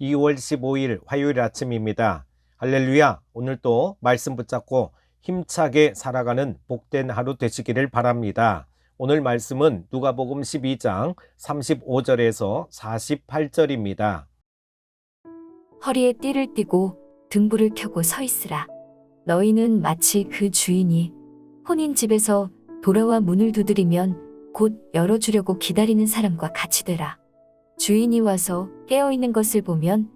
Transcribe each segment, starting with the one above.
2월 15일 화요일 아침입니다. 할렐루야. 오늘도 말씀 붙잡고 힘차게 살아가는 복된 하루 되시기를 바랍니다. 오늘 말씀은 누가복음 12장 35절에서 48절입니다. 허리에 띠를 띠고 등불을 켜고 서 있으라. 너희는 마치 그 주인이 혼인 집에서 돌아와 문을 두드리면 곧 열어주려고 기다리는 사람과 같이 되라. 주인이 와서 깨어 있는 것을 보면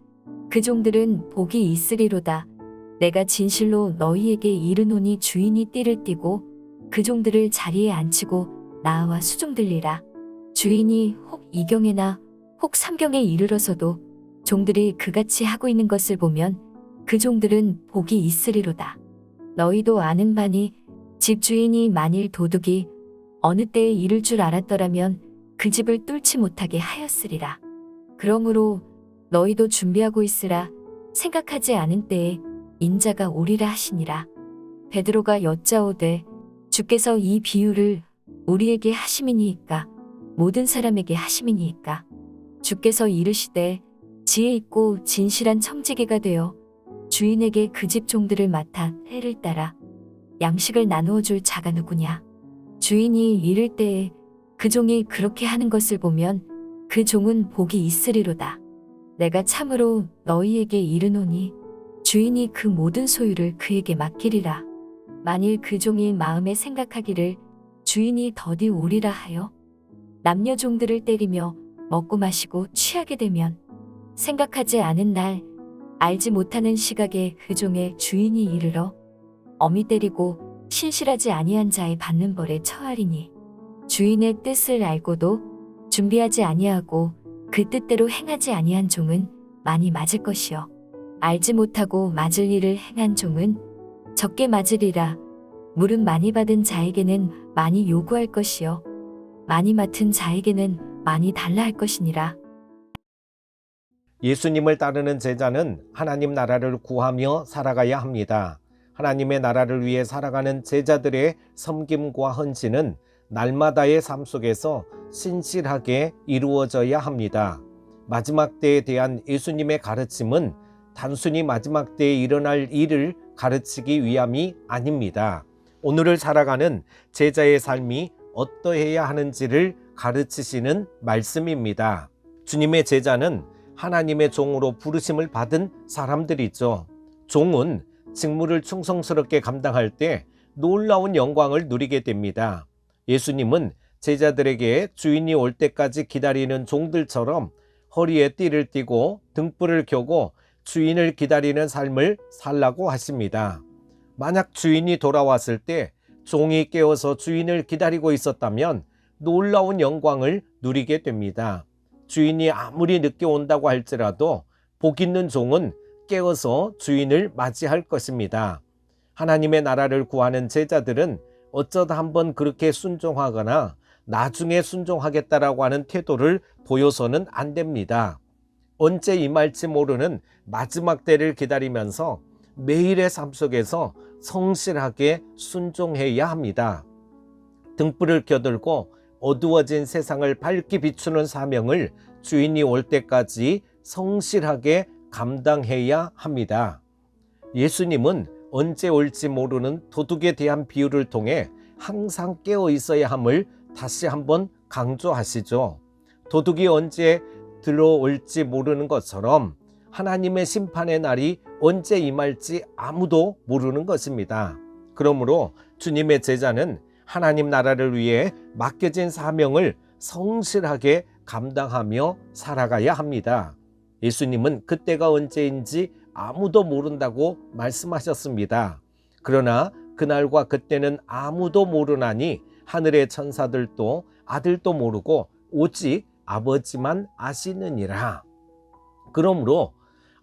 그 종들은 복이 있으리로다. 내가 진실로 너희에게 이르노니 주인이 띠를 띠고 그 종들을 자리에 앉히고 나와 수종들리라. 주인이 혹 이경에나 혹 삼경에 이르러서도 종들이 그같이 하고 있는 것을 보면 그 종들은 복이 있으리로다. 너희도 아는 바니 집주인이 만일 도둑이 어느 때에 이를 줄 알았더라면 그 집을 뚫지 못하게 하였으리라. 그러므로 너희도 준비하고 있으라 생각하지 않은 때에 인자가 오리라 하시니라. 베드로가 여짜오되 주께서 이 비유를 우리에게 하심이니이까 모든 사람에게 하심이니이까 주께서 이르시되 지혜 있고 진실한 청지기가 되어 주인에게 그 집 종들을 맡아 해를 따라 양식을 나누어 줄 자가 누구냐. 주인이 이를 때에 그 종이 그렇게 하는 것을 보면 그 종은 복이 있으리로다. 내가 참으로 너희에게 이르노니 주인이 그 모든 소유를 그에게 맡기리라. 만일 그 종이 마음에 생각하기를 주인이 더디 오리라 하여 남녀 종들을 때리며 먹고 마시고 취하게 되면 생각하지 않은 날 알지 못하는 시각에 그 종의 주인이 이르러 어미 때리고 신실하지 아니한 자의 받는 벌에 처하리니 주인의 뜻을 알고도 준비하지 아니하고 그 뜻대로 행하지 아니한 종은 많이 맞을 것이요. 알지 못하고 맞을 일을 행한 종은 적게 맞으리라. 물은 많이 받은 자에게는 많이 요구할 것이요. 많이 맡은 자에게는 많이 달라 할 것이니라. 예수님을 따르는 제자는 하나님 나라를 구하며 살아가야 합니다. 하나님의 나라를 위해 살아가는 제자들의 섬김과 헌신은 날마다의 삶 속에서 신실하게 이루어져야 합니다. 마지막 때에 대한 예수님의 가르침은 단순히 마지막 때에 일어날 일을 가르치기 위함이 아닙니다. 오늘을 살아가는 제자의 삶이 어떠해야 하는지를 가르치시는 말씀입니다. 주님의 제자는 하나님의 종으로 부르심을 받은 사람들이죠. 종은 직무를 충성스럽게 감당할 때 놀라운 영광을 누리게 됩니다. 예수님은 제자들에게 주인이 올 때까지 기다리는 종들처럼 허리에 띠를 띠고 등불을 켜고 주인을 기다리는 삶을 살라고 하십니다. 만약 주인이 돌아왔을 때 종이 깨어서 주인을 기다리고 있었다면 놀라운 영광을 누리게 됩니다. 주인이 아무리 늦게 온다고 할지라도 복 있는 종은 깨어서 주인을 맞이할 것입니다. 하나님의 나라를 구하는 제자들은 어쩌다 한번 그렇게 순종하거나 나중에 순종하겠다라고 하는 태도를 보여서는 안 됩니다. 언제 임할지 모르는 마지막 때를 기다리면서 매일의 삶 속에서 성실하게 순종해야 합니다. 등불을 켜들고 어두워진 세상을 밝게 비추는 사명을 주인이 올 때까지 성실하게 감당해야 합니다. 예수님은 언제 올지 모르는 도둑에 대한 비유를 통해 항상 깨어 있어야 함을 다시 한번 강조하시죠. 도둑이 언제 들어올지 모르는 것처럼 하나님의 심판의 날이 언제 임할지 아무도 모르는 것입니다. 그러므로 주님의 제자는 하나님 나라를 위해 맡겨진 사명을 성실하게 감당하며 살아가야 합니다. 예수님은 그때가 언제인지 아무도 모른다고 말씀하셨습니다. 그러나 그날과 그때는 아무도 모르나니 하늘의 천사들도 아들도 모르고 오직 아버지만 아시느니라. 그러므로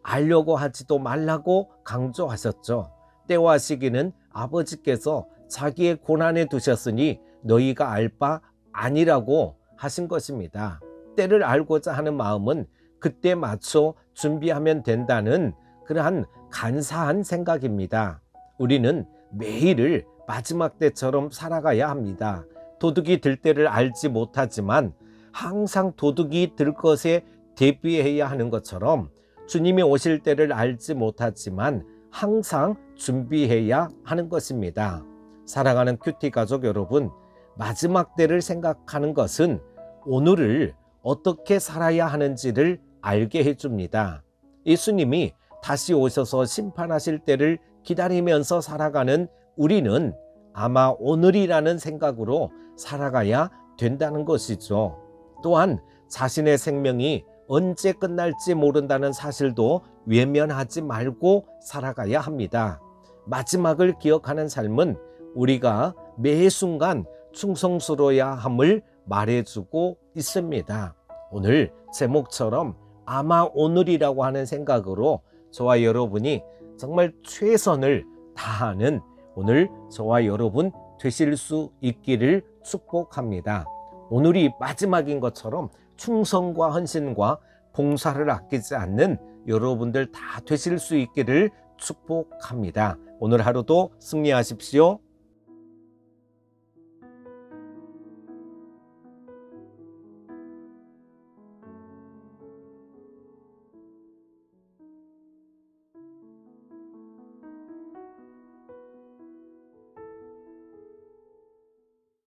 알려고 하지도 말라고 강조하셨죠. 때와 시기는 아버지께서 자기의 고난에 두셨으니 너희가 알 바 아니라고 하신 것입니다. 때를 알고자 하는 마음은 그때 맞춰 준비하면 된다는 그러한 간사한 생각입니다. 우리는 매일을 마지막 때처럼 살아가야 합니다. 도둑이 들 때를 알지 못하지만 항상 도둑이 들 것에 대비해야 하는 것처럼 주님이 오실 때를 알지 못하지만 항상 준비해야 하는 것입니다. 사랑하는 큐티 가족 여러분, 마지막 때를 생각하는 것은 오늘을 어떻게 살아야 하는지를 알게 해줍니다. 예수님이 다시 오셔서 심판하실 때를 기다리면서 살아가는 우리는 아마 오늘이라는 생각으로 살아가야 된다는 것이죠. 또한 자신의 생명이 언제 끝날지 모른다는 사실도 외면하지 말고 살아가야 합니다. 마지막을 기억하는 삶은 우리가 매 순간 충성스러워야 함을 말해주고 있습니다. 오늘 제목처럼 아마 오늘이라고 하는 생각으로 저와 여러분이 정말 최선을 다하는 오늘 저와 여러분 되실 수 있기를 축복합니다. 오늘이 마지막인 것처럼 충성과 헌신과 봉사를 아끼지 않는 여러분들 다 되실 수 있기를 축복합니다. 오늘 하루도 승리하십시오.